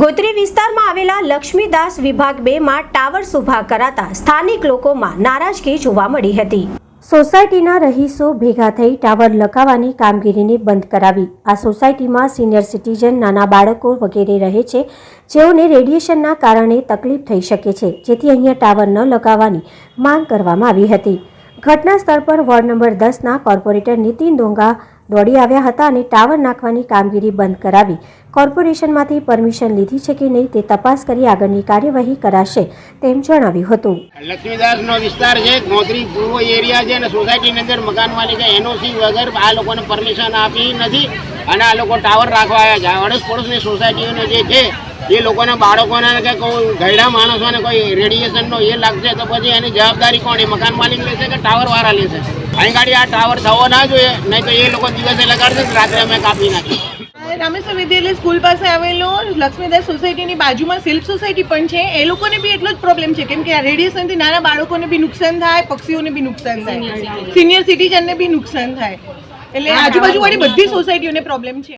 ગોત્રી વિસ્તારમાં આવેલા લક્ષ્મીદાસ વિભાગ બે માં ટાવર્સ ઊભા કરાતા સ્થાનિક લોકોમાં નારાજગી જોવા મળી હતી. સોસાયટીના રહીશો ભેગા થઈ ટાવર લગાવવાની કામગીરીને બંધ કરાવી. આ સોસાયટીમાં સિનિયર સિટીઝન, નાના બાળકો વગેરે રહે છે, જેઓને રેડિયેશનના કારણે તકલીફ થઈ શકે છે, જેથી અહીંયા ટાવર ન લગાવવાની માંગ કરવામાં આવી હતી. ઘટના સ્થળ પર વોર્ડ નંબર દસના કોર્પોરેટર નીતિન ડોંગા દોડી આવ્યા હતા અને ટાવર નાખવાની કામગીરી બંધ કરાવી. કોર્પોરેશનમાંથી પરમિશન લીધી છે કે નહીં તે તપાસ કરી આગળની કાર્યવાહી કરાશે તેમ જણાવ્યું હતું. લક્ષ્મીદાસનો વિસ્તાર છે નોકરી પૂર્વ એરિયા છે અને સોસાયટીની અંદર મકાન માલિકે એનઓસી વગર આ લોકોને પરમિશન આપી નથી અને આ લોકો ટાવર રાખવા આવ્યા છે. આ અડોસ પડોશની સોસાયટીઓને જે છે એ લોકોના બાળકોને કે કોઈ ગયડા માણસોને કોઈ રેડિયેશનનો એ લાગશે તો પછી એની જવાબદારી કોણ? એ મકાન માલિક લેશે કે ટાવર વાળા લેશે? અહીં ગાડી આ ટાવર થવો ના જોઈએ નહીં તો એ લોકો દિવસે લગાડશે રાત્રે અમે કાપી નાખીએ. રામેશ્વર વિદ્યાલય સ્કૂલ પાસે આવેલો લક્ષ્મીદાસ સોસાયટીની બાજુમાં સિલ્પ સોસાયટી પણ છે. એ લોકોને બી એટલો જ પ્રોબ્લેમ છે. કેમ કે આ રેડિયેશનથી નાના બાળકોને બી નુકસાન થાય પક્ષીઓને બી નુકસાન થાય. સિનિયર સિટીઝનને બી નુકસાન થાય. એટલે આજુબાજુ વાળી બધી સોસાયટીઓને પ્રોબ્લેમ છે.